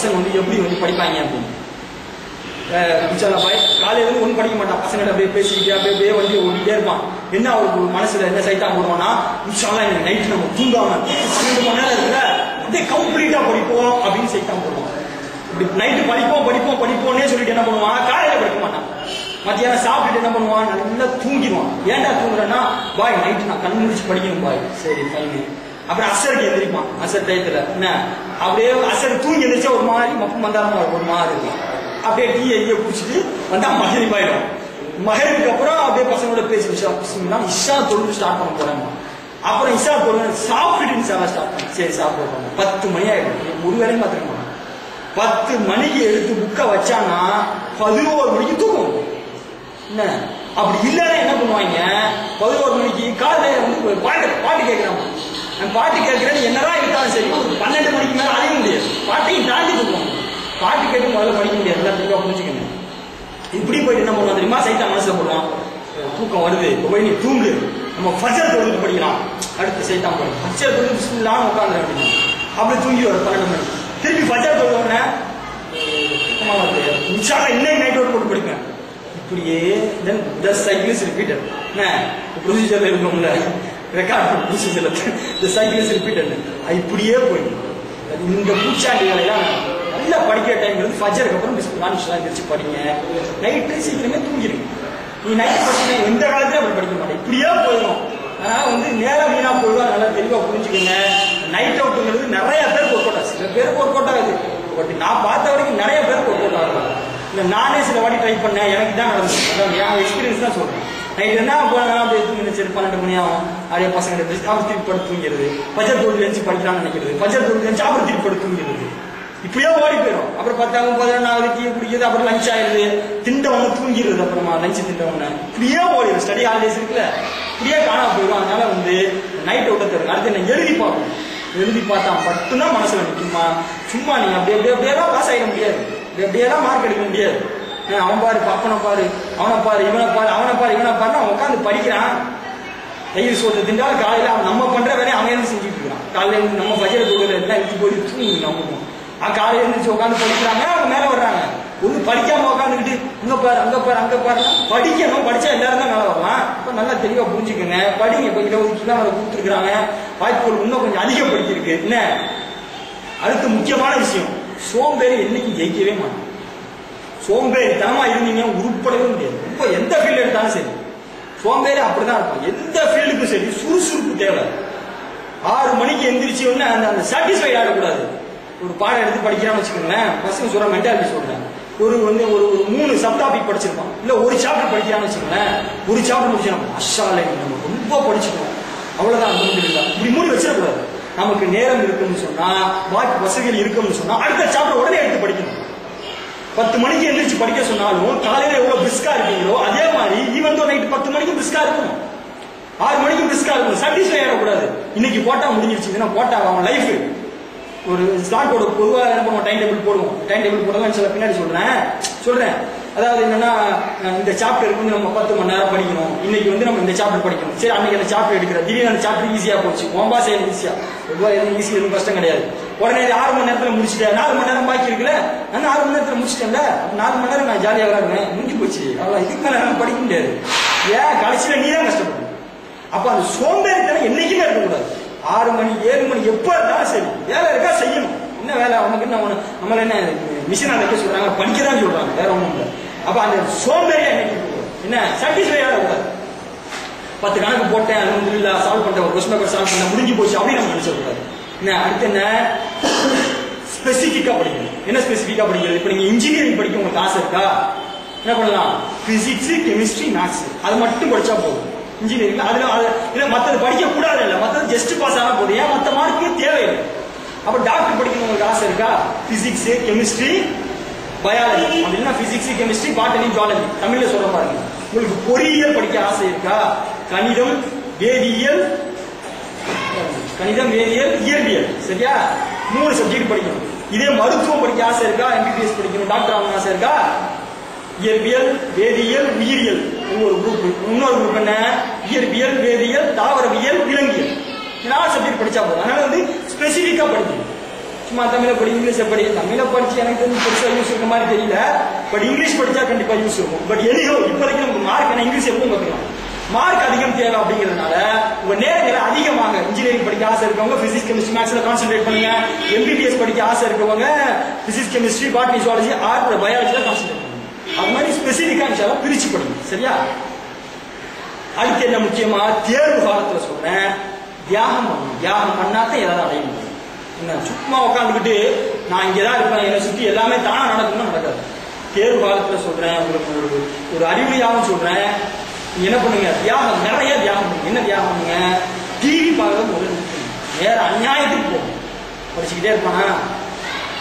பசங்க வந்து எப்படி வந்து படிப்பாங்க அப்படின்னு. இன்ஷால்லா பாய் காலையில வந்து ஒன்றும் படிக்க மாட்டான். பசங்கள்ட்ட அப்படியே பேசிக்கிட்டு அப்படியே அப்படியே வண்டி ஓடிட்டே இருப்பான். என்ன அவருக்கு மனசுல என்ன சைத்தா போடுவானா இன்ஷால்லா எனக்கு நைட் நம்ம தூங்காம பன்னெண்டு மணி நேரம் இருக்குல்ல அப்படியே கம்ப்ளீட்டா படிப்போம் அப்படின்னு சைத்தா போடுவான். இப்படி நைட்டு படிப்போம் படிப்போம் படிப்போம்னே சொல்லிட்டு என்ன பண்ணுவான் காலையில படிக்க மாட்டான். மத்தியானம் சாப்பிட்டுட்டு என்ன பண்ணுவான் நல்லா தூங்கிடுவான். ஏன்டா தூங்குறேன்னா பாய் நைட்டு நான் கண் முடிச்சு படிக்கணும் பாய். சரி ஃபைனு அப்புறம் அசருக்கு எந்திரிப்பான். அசர் டயத்துல என்ன? அப்படியே அசர் தூங்கி எந்திரிச்சா ஒரு மாதிரி மப்பு மந்தாரமா ஒரு மாதிரி இருக்கும். அப்படியே டீ ஐய குடிச்சிட்டு வந்தா மகரிப் ஆயிடும் மகரிப்புக்கு அப்புறம் அப்படியே பசங்களோட பேசி விஷா இஷா தொழில் ஸ்டார்ட் பண்ண போறேன் அப்புறம் இஷா தொழில் சாப்பிட்டுட்டு ஸ்டார்ட் பண்ண. சரி சாப்பிட பத்து மணி ஆயிடும். ஒரு வேலையும் பார்த்துக்க பத்து மணிக்கு எடுத்து புக்கை வச்சானா பதினோரு மணிக்கு தூக்கும் என்ன? அப்படி இல்லைன்னா என்ன பண்ணுவாங்க? பதினோரு மணிக்கு காலையில வந்து பாட்டு பாட்டு கேட்கிறாங்க பாட்டு கேட்கிறேன் என்னதான் இருந்தாலும் சரி ஒரு பன்னெண்டு மணிக்கு மேல அழைய முடியாது பாட்டையும் தாண்டி தூக்குவாங்க பாட்டு கேட்டு முதல்ல படிக்க முடியாது எல்லாம் தெளிவாக புரிஞ்சுக்கணும். இப்படி போயிட்டு என்ன பண்ணலாம் தெரியுமா? சைத்தா மனசுல போடுறான் தூக்கம் வருது. இப்போ போய் நீ தூங்கு. நம்ம ஃபஜர் தொழுது படிக்கலாம். அடுத்து சைத்தான் போய் ஃபஜர் தொழுது பிஸ்மில்லாம் உட்காந்து அப்படின்னு அப்படி தூங்கி வரும் பன்னெண்டு மணி. திருப்பி ஃபஜர் தொழுவன தூக்கமா வருது இன்னைக்கு நைட் அவுட் போட்டு படிப்பேன். இப்படியே தென் த சைக்கிள்ஸ் ரிப்பீட்டட் என்ன? ப்ரொசீஜர்ல இருக்கோம்ல. ரெக்கார்ட் ப்ரொசீஜர்ல த சைக்கிள்ஸ் ரிப்பீட்டட் இப்படியே போயிடும். இந்த பூச்சாண்டிகளை எல்லாம் நல்லா படிக்கிற டைம் வந்து ஃபஜருக்கு அப்புறம் பிஸ்மில்லான்னு எந்திரிச்சு படிங்க. நைட்டு சீக்கிரமே தூங்கிடுங்க நீ நைட் படிக்க எந்த காலத்துலயும் அப்படி படிக்க மாட்டேன். இப்படியே போயிடும். ஆனா வந்து நேரம் வீணா போயிடும். நல்லா தெளிவா புரிஞ்சுக்கோங்க. நைட் அவுட்டுங்கிறது நிறைய பேருக்கு ஒர்க் அவுட் சில பேருக்கு ஒர்க் அவுட் ஆகுது பட் நான் பார்த்த வரைக்கும் நிறைய பேருக்கு ஒர்க் அவுட் ஆகுது இல்ல நானே சில வாட்டி ட்ரை பண்ணேன். எனக்கு தான் நடந்துச்சு அதான் என் எக்ஸ்பீரியன்ஸ் தான் சொல்றேன். நைட் என்ன போனா அப்படியே தூங்கி சரி பன்னெண்டு மணி ஆகும். அப்படியே பசங்க பேசி அப்புறம் திருப்பி படுத்து தூங்கிறது பஜர் தொழில் எழுந்து படிக்கலாம்னு நினைக்கிறது. பஜர் தொழில் எழுந்து அப்புறம் திருப்பி படுத்து தூங்கிறது இப்படியே ஓடி போயிடும். அப்புறம் பத்தாவது பதினொன்றாவது டீ குடிக்கிறது அப்புறம் லஞ்ச் ஆயிடுது. திண்டவங்க தூங்கிடுது அப்புறமா லஞ்ச் திண்டவங்க இப்படியே ஓடிடும். ஸ்டடி ஹாலிடேஸ் இருக்குல்ல. இப்படியே காணாம போயிடும். அதனால வந்து நைட் விட்ட தரும் அடுத்து என்ன எழுதி பார்க்கணும். எழுதி பார்த்தா மட்டும்தான் மனசுல நிற்குமா சும்மா நீங்க அப்படி அப்படியே அப்படியெல்லாம் பாஸ் ஆகிட முடியாது. இப்படி தான் மார்க் எடுக்க முடியாது. அவன் பாரு பாப்பனை பாரு அவனை பாரு இவனை பாரு அவனை பாரு இவனை பாரு அவன் உட்காந்து படிக்கிறான். தயிர் சோத்தை திண்டாலும் காலையில அவன் நம்ம பண்ற வேலையை அவன் என்ன செஞ்சுட்டு இருக்கான்? காலையில இருந்து நம்ம பஜ்ர தொழில எல்லாம் இட்டு போய் தூங்கி நம்புவோம் அவன் காலையில எழுந்திரிச்சு உட்காந்து படிக்கிறாங்க அவங்க மேல வர்றாங்க. ஒண்ணு படிக்காம உட்காந்துக்கிட்டு இங்க பாரு அங்க பாரு அங்க பாரு படிக்கணும். படிச்சா எல்லாரும் தான் மேல வரலாம். இப்ப நல்லா தெளிவா புரிஞ்சுக்கோங்க. படிங்க இப்ப இருபது தான் அதை கொடுத்துருக்காங்க வாய்ப்புகள் இன்னும் கொஞ்சம் அதிகப்படுத்தியிருக்கு. என்ன? அடுத்து முக்கியமான விஷயம். சோம்பேறி என்னைக்கும் ஜெயிக்கவே மாட்டான் சோம்பேறித்தனமா இருந்தீங்க உருப்படவே முடியாது. ரொம்ப எந்த ஃபீல்டு எடுத்தாலும் சரி. சோம்பேறி அப்படிதான் இருக்கும். எந்த ஃபீல்டுக்கும் சரி சுறுசுறுப்பு தேவை. ஆறு மணிக்கு எந்திரிச்சு உடனே அந்த அந்த சாட்டிஸ்ஃபைட் ஆகக்கூடாது ஒரு பாடம் எடுத்து படிக்கிறான்னு வச்சுக்கோங்களேன் பசங்க சொல்ற மென்டாலிட்டி சொல்றேன். ஒரு வந்து ஒரு ஒரு மூணு சப் டாபிக் படிச்சிருப்பான். இல்ல ஒரு சாப்டர் படிக்கிறான்னு வச்சுக்கோங்களேன் ஒரு சாப்டர் முடிச்சிடும் அஷாலே நம்ம ரொம்ப படிச்சுக்கணும் அவ்வளவுதான் முடிஞ்சிருந்தா இப்படி மூடி வச்சிடக்கூடாது. நமக்கு நேரம் இருக்குன்னு சொன்னா பாக்கி வசதிகள் இருக்குன்னு சொன்னா அடுத்த சாப்டர் உடனே எடுத்து படிக்கணும். பத்து மணிக்கு எந்திரிச்சு படிக்க சொன்னாலும் காலையில எவ்வளவு பிரிஸ்கா இருக்கீங்களோ அதே மாதிரி ஈவன் தோ நைட் பத்து மணிக்கு பிரிஸ்கா இருக்கும். ஆறு மணிக்கு பிரிஸ்கா இருக்கும். சாட்டிஸ்ஃபை ஆகக்கூடாது இன்னைக்கு போட்டா முடிஞ்சிருச்சு. போட்டா அவன் லைஃப் ஒரு ஸ்லாட்டோட பொதுவாக என்ன பண்ணுவோம் டைம் டேபிள் போடுவோம். டைம் டேபிள் போடுவோம் சில பின்னாடி சொல்றேன். சொல்றேன். அதாவது என்னன்னா இந்த சாப்டருக்கு வந்து நம்ம பத்து மணி நேரம் படிக்கணும். இன்னைக்கு வந்து நம்ம இந்த சாப்டர் படிக்கணும். சரி அன்னைக்கு அந்த சாப்டர் எடுக்கிற திடீர்னு அந்த சாப்டர் ஈஸியா போச்சு. ஒம்பா செயல் ஈஸியா பொதுவாக எதுவும் ஈஸி எதுவும் கஷ்டம் கிடையாது. உடனே இது ஆறு மணி நேரத்துல முடிச்சிட்டேன். நாலு மணி நேரம் பாக்கி இருக்குல்ல? நான் ஆறு மணி நேரத்துல முடிச்சிட்டேன்ல? நாலு மணி நேரம் நான் ஜாலியாக விளையாடுவேன் முடிஞ்சு போச்சு. அவ்வளோ இதுக்கு மேலே நான் படிக்க முடியாது. ஏன்? கடைசியில நீ தான் கஷ்டப்படணும். அப்போ அந்த சோம்பேறித்தனம் என்னைக்குமே இருக்கக்கூடாது. ஆறு மணி ஏழு மணி எப்போ இருந்தாலும் சரி. வேலை இருக்கா செய்யணும். என்ன வேலை? அவனுக்கு என்ன அவனு நம்மள என்ன மிஷின் அடைக்க சொல்றாங்க படிக்க தான் சொல்றாங்க. வேற ஒண்ணும் இல்லை. அப்ப அந்த சோம்பேறியா என்ன சாட்டிஸ்ஃபை ஆகக்கூடாது பத்து கணக்கு போட்டேன் அது வந்து இல்லை சால்வ் பண்ணிட்டேன் ஒரு கொஸ்டின் பேப்பர் சால்வ் பண்ண முடிஞ்சு போச்சு அப்படின்னு நம்ம நினைச்சக்கூடாது என்ன அடுத்து என்ன? ஸ்பெசிஃபிக்காக படிக்கணும் என்ன ஸ்பெசிஃபிக்காக படிக்கிறது இப்போ நீங்க இன்ஜினியரிங் படிக்க உங்களுக்கு ஆசை இருக்கா? என்ன பண்ணலாம்? பிசிக்ஸ் கெமிஸ்ட்ரி மேத்ஸ் அது மட்டும் படிச்சா போதும். இன்ஜினியரிங் அதுல அது இல்ல மத்தது படிக்க கூடாது இல்ல மத்தது ஜஸ்ட் பாஸ் ஆனா போதும். ஏன்? மத்த மார்க்கு தேவையில்லை. அப்ப டாக்டர் படிக்கணும் உங்களுக்கு ஆசை இருக்கா? பிசிக்ஸ் கெமிஸ்ட்ரி பயாலஜி அப்படின்னா பிசிக்ஸ் கெமிஸ்ட்ரி பாட்டனி ஜுவாலஜி தமிழ்ல சொல்ற பாருங்க உங்களுக்கு பொறியியல் படிக்க ஆசை இருக்கா? கணிதம் வேதியியல் கணிதம் வேதியியல் இயற்பியல். சரியா? மூணு சப்ஜெக்ட் படிக்கணும். இதே மருத்துவம் படிக்க ஆசை இருக்கா? எம்பிபிஎஸ் படிக்கணும். டாக்டர் ஆகணும் ஆசை இருக்கா? இயற்பியல் வேதியியல் உயிரியல். ஒரு குரூப் இன்னொரு குரூப் என்ன? இயற்பியல் வேதியியல் தாவரவியல் விலங்கியல். நான் சப்ஜெக்ட் படிச்சா போதும்? அதனால வந்து ஸ்பெசிஃபிக்கா படிக்கணும் சும்மா தமிழை படி இங்கிலீஷை படி. தமிழை படிச்சு எனக்கு தெரிஞ்சு பெருசாக யூஸ் இருக்க மாதிரி தெரியல. பட் இங்கிலீஷ் படிச்சா கண்டிப்பா யூஸ் இருக்கும். பட் எதையோ இப்போதைக்கு நமக்கு மார்க் என்ன? இங்கிலீஷ் எப்பவும் பார்க்கலாம். மார்க் அதிகம் தேவை அப்படிங்கிறதுனால உங்க நேரங்களை அதிகமாக இன்ஜினியரிங் படிக்க ஆசை இருக்கவங்க பிசிக்ஸ் கெமிஸ்ட்ரி மேக்ஸ்ல கான்சென்ட்ரேட் பண்ணுங்க. எம்பிபிஎஸ் படிக்க ஆசை இருக்கவங்க physics chemistry botany zoology or பயாலஜில concentrate பண்ணுங்க. அது மாதிரி ஸ்பெசிஃபிக்கான இன்ஷால்லா பிரிச்சு படிங்க சரியா? அடுத்து என்ன முக்கியமா? தேர்வு காலத்துல சொல்றேன். தியாகம் பண்ணணும். தியாகம் பண்ணாதான் ஏதாவது அடைய முடியும். என்ன சும்மா உட்காந்துக்கிட்டு நான் இங்கதான் இருப்பேன் என்னை சுத்தி எல்லாமே தானா நடக்கணும்னு நடக்காது. தேர்வு காலத்துல சொல்றேன் உங்களுக்கு ஒரு ஒரு அறிவுரையாகவும் சொல்றேன். நீங்க என்ன பண்ணுங்க? தியாகம் நிறைய தியாகம் பண்ணுங்க. என்ன தியாகம் பண்ணுங்க? டிவி பார்க்கறது ஒரு வேற அநியாயத்துக்கு போகும் படிச்சுக்கிட்டே இருப்பானா?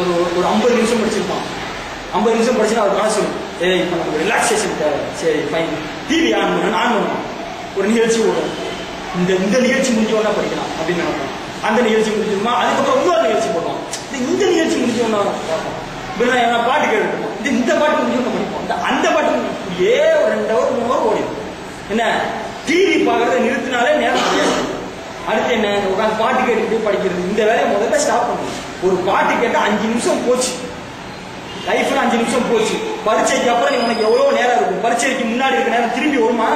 ஒரு ஒரு ஐம்பது நிமிஷம் படிச்சிருப்பான். ஐம்பது நிமிஷம் படிச்சுன்னா அவர் மனசு ஏய் இப்போ நமக்கு ரிலாக்ஸேஷன் தேவை. சரி ஃபைன் டிவி ஆன் பண்ணு ஆன் பண்ணுவான். ஒரு நிகழ்ச்சி ஓடும். இந்த இந்த நிகழ்ச்சி முடிஞ்சவொன்னா படிக்கலாம் அப்படின்னு நினைப்போம் அந்த நிகழ்ச்சி முடிஞ்சிருமா? அதுக்கப்புறம் இன்னொரு நிகழ்ச்சி போடுவோம் இந்த நிகழ்ச்சி முடிஞ்சவொன்னா பார்ப்போம். இப்போ ஏன்னா பாட்டு கேட்டுருப்போம் இந்த இந்த பாட்டு முடிஞ்சவொன்னா படிப்போம். இந்த அந்த பாட்டு ஏ ஒரு ரெண்டு ஹவர் மூணு ஹவர் ஓடிடும். என்ன? டிவி பார்க்கறத நிறுத்தினாலே நேரம் அடுத்து என்ன? உட்காந்து பாட்டு கேட்டுக்கிட்டு படிக்கிறது. இந்த வேலையை முதல்ல ஸ்டாப் பண்ணணும். ஒரு பாட்டு கேட்டால் அஞ்சு நிமிஷம் போச்சு. லைஃப்ல அஞ்சு நிமிஷம் போச்சு. பரீட்சைக்கு அப்புறம் உனக்கு எவ்வளவு நேரம் இருக்கும். பரீட்சைக்கு முன்னாடி இருக்க நேரம் திரும்பி வருமா?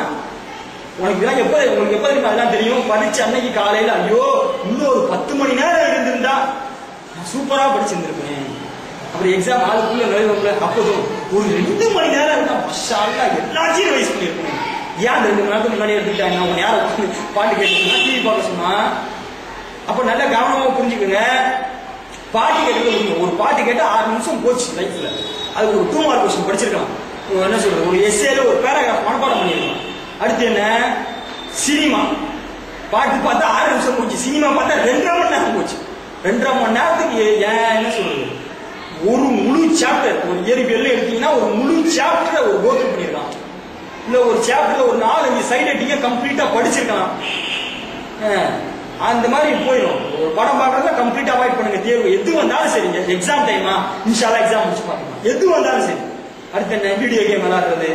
உனக்கு இதெல்லாம் எப்ப உங்களுக்கு எப்ப தெரியுமா? அதெல்லாம் தெரியும். பரீட்சை அன்னைக்கு காலையில ஐயோ இன்னும் ஒரு பத்து மணி நேரம் இருந்திருந்தா நான் சூப்பரா படிச்சிருந்திருப்பேன். அப்புறம் எக்ஸாம் ஆளுக்குள்ள நுழைவுக்குள்ள அப்போதும் ஒரு ரெண்டு மணி நேரம் இருந்தா மஷா எல்லாத்தையும் வயசு பண்ணியிருப்பேன். ஏன் அந்த ரெண்டு மணி நேரத்துக்கு முன்னாடி எடுத்துக்கிட்டாங்க அவங்க நேரம் பாட்டு கேட்டு டிவி பார்க்க சொன்னா அப்ப நல்லா கவனமா புரிஞ்சுக்கோங்க. பாட்டு கேட்கறது முக்கியம். ஒரு பாட்டு கேட்டு ஆறு நிமிஷம் போச்சு லைஃப்ல. அது ஒரு டூ மார்க் கொஸ்டின் படிச்சிருக்கலாம் என்ன சொல்றது? ஒரு எஸ்ஏல ஒரு பேராகிராஃப் மனப்பாடம் பண்ணிருக்கலாம் அடுத்து என்ன? சினிமா. பாட்டு பார்த்தா ஆறு நிமிஷம் போச்சு. சினிமா பார்த்தா ரெண்டரை மணி நேரம் போச்சு. ரெண்டரை மணி நேரத்துக்கு ஏன் என்ன சொல்றது? ஒரு முழு சாப்டர் ஒரு இயற்பியல் எடுத்தீங்கன்னா ஒரு முழு சாப்டரை ஒரு கோத்ரூ பண்ணிருக்கலாம் இல்ல ஒரு சாப்டர்ல ஒரு நாலஞ்சு சைடு அடிக்க கம்ப்ளீட்டா படிச்சிருக்கலாம் அந்த மாதிரி போயிடும் ஒரு படம் பார்க்கறத கம்ப்ளீட் அவாய்ட் பண்ணுங்க தேர்வு. எது வந்தாலும் சரிங்க எக்ஸாம் டைமா இன்ஷாலா எக்ஸாம் முடிச்சு பார்க்கலாம். எது வந்தாலும் சரி. அடுத்து என்ன வீடியோ கேம் விளாடுறது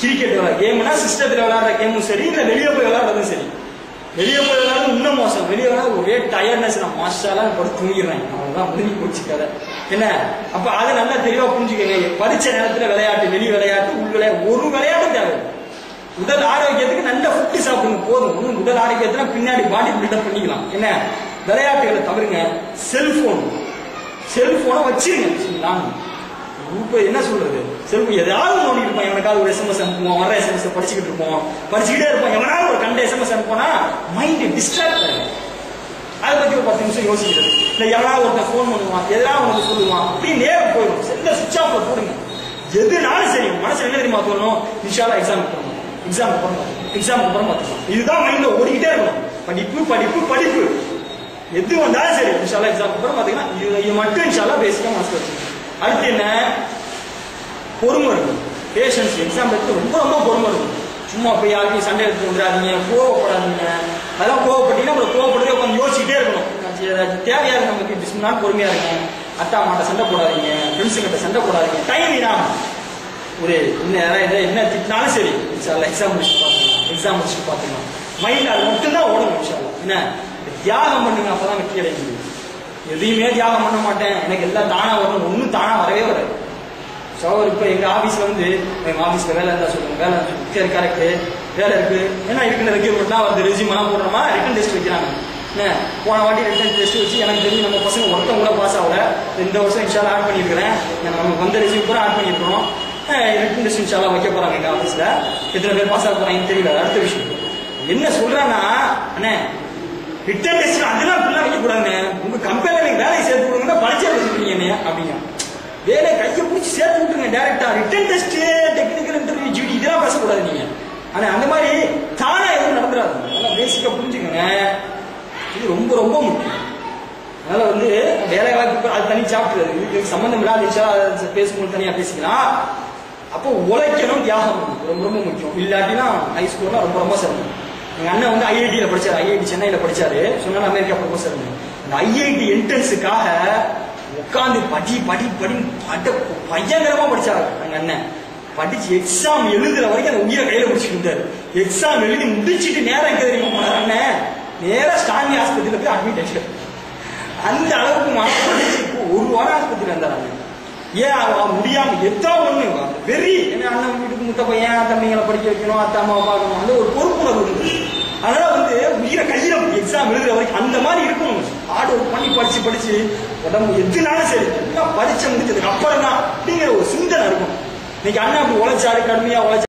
கிரிக்கெட் விளையாட கேம்னா சிஸ்டத்துல விளாடுற கேமும் சரி இல்ல வெளியே போய் விளாடுறதும் சரி. வெளியே போய் விளாடுறது இன்னும் மோசம். வெளியே விளாட ஒரே டயர்ட்னஸ் நான் மாஸ்டாலாம் படுத்து தூங்கிடுறேன். அவ்வளவுதான் முடிஞ்சு போச்சு கதை. என்ன? அப்ப அதை நல்லா தெளிவா புரிஞ்சுக்கங்க. பரிச்ச நேரத்துல விளையாட்டு வெளி விளையாட்டு உள் விளையாட்டு ஒரு விளையாட்டும் தேவை உடல் ஆரோக்கியத்துக்கு நல்ல ஃபுட்டு சாப்பிடுங்க போதும். ஒன்றும் உடல் ஆரோக்கியத்துல பின்னாடி பாடி பில்டப் பண்ணிக்கலாம். என்ன? விளையாட்டுகளை தவிருங்க செல்போன் செல்போனை வச்சிருங்க. நான் இப்ப என்ன சொல்றது? செல்போன் ஏதாவது நோண்டி இருப்பான். எவனுக்காவது ஒரு எஸ்எம்எஸ் அனுப்புவோம் வர எஸ்எம்எஸ் படிச்சுக்கிட்டு இருப்போம் படிச்சுக்கிட்டே இருப்போம் எவனாவது ஒரு கண்ட எஸ்எம்எஸ் அனுப்புனா மைண்ட் டிஸ்ட்ராக்ட் ஆகும் அதை பத்தி ஒரு பத்து நிமிஷம் யோசிக்கிறது. இல்ல எவனாவது ஒருத்தன் ஃபோன் பண்ணுவான். எதாவது ஒன்று சொல்லுவான். அப்படி நேரம் போயிடும். செல்ல சுவிட்ச் ஆஃப்ல போடுங்க. எதுனாலும் சரி. உங்க மனசுல என்ன தெரியுமா தோணும்? இன்ஷால்லா எக்ஸாம் போடணும் எக்ஸாம் அப்புறம் எக்ஸாம் அப்புறம் பார்த்துக்கலாம் இதுதான் மைண்ட்ல ஓடிக்கிட்டே இருக்கணும். படிப்பு படிப்பு படிப்பு. எது வந்தாலும் சரி இன்ஷால்லா எக்ஸாம் அப்புறம் பார்த்தீங்கன்னா இது மட்டும் இன்ஷால்லா பேசிக்கா மாஸ்டர் வச்சுக்கணும். அடுத்து என்ன? பொறுமை இருக்கும் பேஷன்ஸ் எக்ஸாம் எடுத்து ரொம்ப ரொம்ப பொறுமை இருக்கும் சும்மா போய் யாருக்கும் சண்டை எடுத்து வந்துடாதீங்க கோவப்படாதீங்க. அதெல்லாம் கோவப்பட்டீங்கன்னா அப்புறம் கோவப்படுறதே உட்காந்து யோசிச்சுட்டே இருக்கணும். அது தேவையா இருக்கு நமக்கு பிஸ்மினா பொறுமையா இருங்க. அத்தா மாட்ட சண்டை போடாதீங்க. ஃப்ரெண்ட்ஸு கிட்ட சண்டை போடாதீங்க. டைம் இல்லாமல் ஒரு என்ன என்ன திட்டினாலும் சரி இன்ஷால்லா எக்ஸாம் முடிச்சுட்டு பார்த்துக்கலாம் எக்ஸாம் முடிச்சுட்டு பார்த்துக்கலாம் மைண்ட் அது மட்டும்தான் ஓடணும் இன்ஷால்லா என்ன? தியாகம் பண்ணுங்க அப்பதான் வெற்றி அடைய முடியும் எதையுமே தியாகம் பண்ண மாட்டேன். எனக்கு எல்லாம் தானா வரணும் ஒன்றும் தானா வரவே வராது. ஸோ இப்போ எங்க ஆபீஸ்ல வந்து எங்க ஆபீஸ்ல வேலை இருந்தா சொல்லுவோம் வேலை இருக்கு. சரி வேலை இருக்கு. ஏன்னா இருக்குன்னு ரெக்யூர்மெண்ட்லாம் வந்து ரெசியூம் எல்லாம் போடுறோமா ரிட்டன் டெஸ்ட் வைக்கிறாங்க. என்ன? போன வாட்டி ரிட்டன் டெஸ்ட் வச்சு எனக்கு தெரிஞ்சு நம்ம பசங்க ஒருத்தன் கூட பாஸ் ஆகல. இந்த வருஷம் இன்ஷால்லா ஆட் பண்ணியிருக்கிறேன். நமக்கு வந்த ரெசியூம் கூட ஆட் பண்ணியிருக்கோம் ரிட்டன் டெஸ்ட் எல்லாம் வைக்க போறாங்க எங்க ஆபீஸ்ல எத்தனை பேர் பாஸ் ஆக போறாங்கன்னு தெரியல அடுத்த விஷயம். என்ன சொல்றான்னா அண்ணே ரிட்டன் டெஸ்ட் அதெல்லாம் அப்படிலாம் வைக்க கூடாதுங்க உங்க கம்பெனில எனக்கு வேலையை சேர்த்து கொடுங்கன்னா பரிச்சை வச்சுருக்கீங்க என்ன அப்படிங்க. வேலை கையை பிடிச்சி சேர்த்து விட்டுருங்க டேரக்டா written test technical interview GD இதெல்லாம் பேசக்கூடாது நீங்க. ஆனா அந்த மாதிரி தானா எதுவும் நடந்துடாது. அதெல்லாம் பேசிக்கா புரிஞ்சுக்கங்க. இது ரொம்ப ரொம்ப முக்கியம். அதனால வந்து வேலை வாய்ப்பு அது தனி சாப்பிட்டு இதுக்கு சம்பந்தம் இல்லாத விஷயம் பேசும்போது தனியா பேசிக்கலாம். அப்போ உழைக்கணும் தியாகம் ரொம்ப ரொம்ப முக்கியம். இல்லாட்டினா ஹைஸ்கூல்னா ரொம்ப ரொம்ப சிரமம். எங்க அண்ணன் வந்து ஐஐடியில படிச்சாரு. ஐஐடி சென்னையில படிச்சாரு. சொன்னாலும் அமெரிக்கா ப்ரொஃபசர் இந்த ஐஐடி என்ட்ரன்ஸுக்காக உட்காந்து படி படி படி பட பயங்கரமா படிச்சாரு எங்க அண்ணன். படிச்சு எக்ஸாம் எழுதுற வரைக்கும் அந்த உயிரை கையில பிடிச்சிட்டு இருந்தாரு. எக்ஸாம் எழுதி முடிச்சிட்டு நேரம் எங்க தெரியுமா போனார் அண்ணன்? நேரம் ஸ்டான்லி ஆஸ்பத்திரியில போய் அட்மிட் ஆயிட்டாரு. அந்த அளவுக்கு மனசு ஒரு வாரம் ஆஸ்பத்திரி அண்ணன். ஏன் அவன் முடியாம எத்தோ ஒண்ணு? வெறி. என்ன அண்ணன் வீட்டுக்கு முத்த பையன் தம்பிங்களை படிக்க வைக்கணும் அத்தை அம்மாவை பார்க்கணும் அந்த ஒரு பொறுப்புணர்வு இருக்கு அதனால வந்து உயிரை கையில எக்ஸாம் எழுதுற வரைக்கும் அந்த மாதிரி இருக்கணும். ஹார்ட் ஒர்க் பண்ணி படிச்சு படிச்சு உடம்பு எதுனாலும் சரி படிச்ச முடிச்சதுக்கு அப்புறம் தான் அப்படிங்கிற ஒரு சிந்தனை இருக்கும். இன்னைக்கு அண்ணன் அப்படி உழைச்சாரு கடுமையா உழைச்சாரு.